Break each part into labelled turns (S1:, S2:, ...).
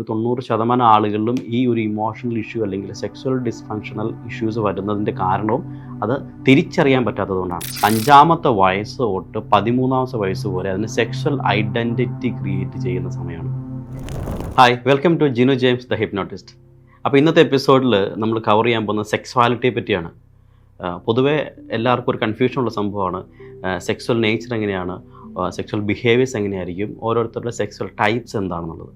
S1: ഒരു തൊണ്ണൂറ് ശതമാനം ആളുകളിലും ഈ ഒരു ഇമോഷണൽ ഇഷ്യൂ അല്ലെങ്കിൽ സെക്സ്വൽ ഡിസ്ഫങ്ഷണൽ ഇഷ്യൂസ് വരുന്നതിന്റെ കാരണവും അത് തിരിച്ചറിയാൻ പറ്റാത്തതുകൊണ്ടാണ് അഞ്ചാമത്തെ വയസ്സ് തൊട്ട് പതിമൂന്നാമത്തെ വയസ്സ് വരെ അതിന് സെക്സ്വൽ ഐഡന്റിറ്റി ക്രിയേറ്റ് ചെയ്യുന്ന സമയമാണ്. Hi welcome to Jinu James the hypnotist അപ്പോൾ ഇന്നത്തെ എപ്പിസോഡിൽ നമ്മൾ കവർ ചെയ്യാൻ പോകുന്ന സെക്സ്വാലിറ്റിയെ പറ്റിയാണ്. പൊതുവേ എല്ലാവർക്കും ഒരു കൺഫ്യൂഷനുള്ള സംഭവമാണ്. സെക്സ്വൽ നേച്ചർ എങ്ങനെയാണ്? സെക്സ്വൽ ബിഹേവിയേഴ്സ് എങ്ങനെയായിരിക്കും? ഓരോരുത്തരുടെ സെക്സ്വൽ ടൈപ്സ് എന്താണെന്നുള്ളത്.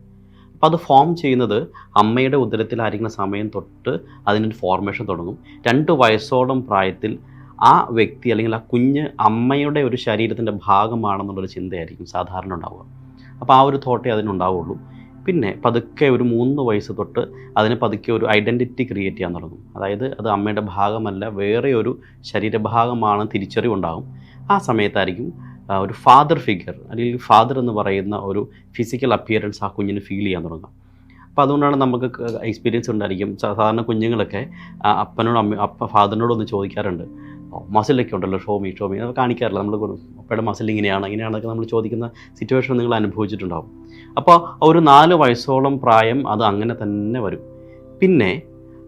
S1: അപ്പോൾ അത് ഫോം ചെയ്യുന്നത് അമ്മയുടെ ഉദരത്തിലായിരിക്കുന്ന സമയം തൊട്ട് അതിനൊരു ഫോർമേഷൻ തുടങ്ങും. രണ്ട് വയസ്സോളം പ്രായത്തിൽ ആ വ്യക്തി അല്ലെങ്കിൽ ആ കുഞ്ഞ് അമ്മയുടെ ഒരു ശരീരത്തിന്റെ ഭാഗമാണെന്നുള്ളൊരു ചിന്തയായിരിക്കും സാധാരണ ഉണ്ടാവുക. അപ്പോൾ ആ ഒരു തോട്ടേ അതിനുണ്ടാവുള്ളൂ. പിന്നെ പതുക്കെ ഒരു മൂന്ന് വയസ്സ് തൊട്ട് അതിന് പതുക്കെ ഒരു ഐഡന്റിറ്റി ക്രിയേറ്റ് ചെയ്യാൻ തുടങ്ങും. അതായത് അത് അമ്മയുടെ ഭാഗമല്ല വേറെ ഒരു ശരീരഭാഗമാണ് തിരിച്ചറിവുണ്ടാകും. ആ സമയത്തായിരിക്കും ഒരു ഫാദർ ഫിഗർ അല്ലെങ്കിൽ ഫാദർ എന്ന് പറയുന്ന ഒരു ഫിസിക്കൽ അപ്പിയറൻസ് ആ കുഞ്ഞിന് ഫീൽ ചെയ്യാൻ തുടങ്ങും. അപ്പോൾ അതുകൊണ്ടാണ് നമുക്ക് എക്സ്പീരിയൻസ് ഉണ്ടായിരിക്കും. സാധാരണ കുഞ്ഞുങ്ങളൊക്കെ അപ്പനോട് അമ്മ അപ്പ ഫാദറിനോട് ഒന്ന് ചോദിക്കാറുണ്ട് മസിലൊക്കെ ഉണ്ടല്ലോ ഷോമി ഷോമി അത് കാണിക്കാറില്ല. നമ്മൾ അപ്പയുടെ മസിൽ ഇങ്ങനെയാണ് ഇങ്ങനെയാണെന്നൊക്കെ നമ്മൾ ചോദിക്കുന്ന സിറ്റുവേഷൻ നിങ്ങൾ അനുഭവിച്ചിട്ടുണ്ടാവും. അപ്പോൾ ഒരു നാല് വയസ്സോളം പ്രായം അത് അങ്ങനെ തന്നെ വരും. പിന്നെ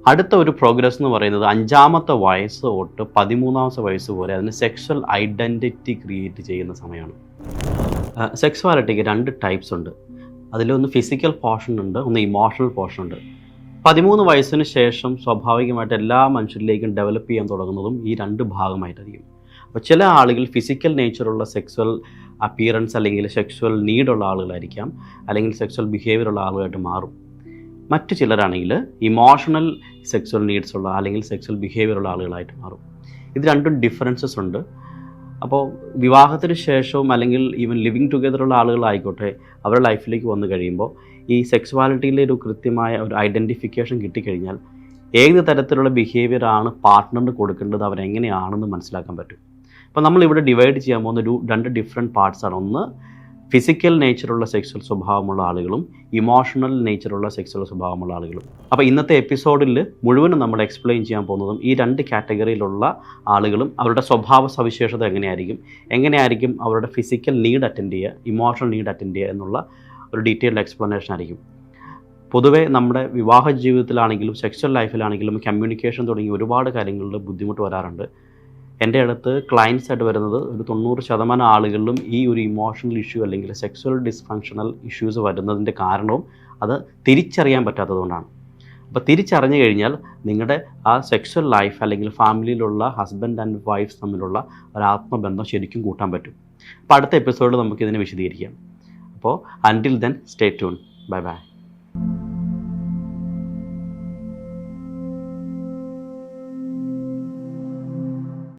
S1: അടുത്ത ഒരു പ്രോഗ്രസ് എന്ന് പറയുന്നത് അഞ്ചാമത്തെ വയസ്സ് തൊട്ട് പതിമൂന്നാമത്തെ വയസ്സ് വരെ അതിന് സെക്സ്വൽ ഐഡന്റിറ്റി ക്രിയേറ്റ് ചെയ്യുന്ന സമയമാണ്. സെക്സ്വാലിറ്റിക്ക് രണ്ട് ടൈപ്സ് ഉണ്ട്. അതിലൊന്ന് ഫിസിക്കൽ പോർഷൻ ഉണ്ട് ഒന്ന് ഇമോഷണൽ പോർഷൻ ഉണ്ട്. പതിമൂന്ന് വയസ്സിന് ശേഷം സ്വാഭാവികമായിട്ട് എല്ലാ മനുഷ്യരിലേക്കും ഡെവലപ്പ് ചെയ്യാൻ തുടങ്ങുന്നതും ഈ രണ്ട് ഭാഗമായിട്ടായിരിക്കും. അപ്പോൾ ചില ആളുകൾ ഫിസിക്കൽ നേച്ചറുള്ള സെക്സ്വൽ അപ്പിയറൻസ് അല്ലെങ്കിൽ സെക്സ്വൽ നീഡുള്ള ആളുകളായിരിക്കാം. അല്ലെങ്കിൽ സെക്സ്വൽ ബിഹേവിയർ ഉള്ള ആളുകളായിട്ട് മാറും. മറ്റു ചിലരാണെങ്കിൽ ഇമോഷണൽ സെക്സ്വൽ നീഡ്സ് ഉള്ള അല്ലെങ്കിൽ സെക്സ്വൽ ബിഹേവിയർ ഉള്ള ആളുകളായിട്ട് മാറും. ഇത് രണ്ടും ഡിഫറൻസസ് ഉണ്ട്. അപ്പോൾ വിവാഹത്തിന് ശേഷവും അല്ലെങ്കിൽ ഈവൻ ലിവിങ് ടുഗദറുള്ള ആളുകളായിക്കോട്ടെ അവരുടെ ലൈഫിലേക്ക് വന്നു കഴിയുമ്പോൾ ഈ സെക്സ്വാലിറ്റിയിലെ ഒരു കൃത്യമായ ഒരു ഐഡന്റിഫിക്കേഷൻ കിട്ടിക്കഴിഞ്ഞാൽ ഏത് തരത്തിലുള്ള ബിഹേവിയർ ആണ് പാർട്ട്ണറിന് കൊടുക്കേണ്ടത് അവരെങ്ങനെയാണെന്ന് മനസ്സിലാക്കാൻ പറ്റും. അപ്പോൾ നമ്മളിവിടെ ഡിവൈഡ് ചെയ്യാൻ പോകുന്ന രണ്ട് ഡിഫറെന്റ് പാർട്സാണ് ഒന്ന് ഫിസിക്കൽ നേച്ചറുള്ള സെക്സ്വൽ സ്വഭാവമുള്ള ആളുകളും ഇമോഷണൽ നേച്ചറുള്ള സെക്സ്വൽ സ്വഭാവമുള്ള ആളുകളും. അപ്പോൾ ഇന്നത്തെ എപ്പിസോഡിൽ മുഴുവനും നമ്മൾ എക്സ്പ്ലെയിൻ ചെയ്യാൻ പോകുന്നതും ഈ രണ്ട് കാറ്റഗറിയിലുള്ള ആളുകളും അവരുടെ സ്വഭാവ സവിശേഷത എങ്ങനെയായിരിക്കും എങ്ങനെയായിരിക്കും അവരുടെ ഫിസിക്കൽ നീഡ് അറ്റൻഡ് ചെയ്യുക ഇമോഷണൽ നീഡ് അറ്റൻഡ് ചെയ്യുക എന്നുള്ള ഒരു ഡീറ്റെയിൽഡ് എക്സ്പ്ലനേഷൻ ആയിരിക്കും. പൊതുവേ നമ്മുടെ വിവാഹ ജീവിതത്തിലാണെങ്കിലും സെക്സ്വൽ ലൈഫിലാണെങ്കിലും കമ്മ്യൂണിക്കേഷൻ തുടങ്ങി ഒരുപാട് കാര്യങ്ങളിൽ ബുദ്ധിമുട്ട് വരാറുണ്ട്. എന്റെ അടുത്ത് ക്ലയൻസ് ആയിട്ട് വരുന്നത് ഒരു തൊണ്ണൂറ് ശതമാനം ആളുകളിലും ഈ ഒരു ഇമോഷണൽ ഇഷ്യൂ അല്ലെങ്കിൽ സെക്സ്വൽ ഡിസ്ഫങ്ഷണൽ ഇഷ്യൂസ് വരുന്നതിന്റെ കാരണവും അത് തിരിച്ചറിയാൻ പറ്റാത്തതുകൊണ്ടാണ് അപ്പോൾ തിരിച്ചറിഞ്ഞു കഴിഞ്ഞാൽ നിങ്ങളുടെ ആ സെക്സ്വൽ ലൈഫ് അല്ലെങ്കിൽ ഫാമിലിയിലുള്ള ഹസ്ബൻഡ് ആൻഡ് വൈഫ് തമ്മിലുള്ള ഒരു ആത്മബന്ധം ശരിക്കും കൂട്ടാൻ പറ്റും. അപ്പോൾ അടുത്ത എപ്പിസോഡിൽ നമുക്കിതിനെ വിശദീകരിക്കാം. അപ്പോൾ until then stay tune bye bye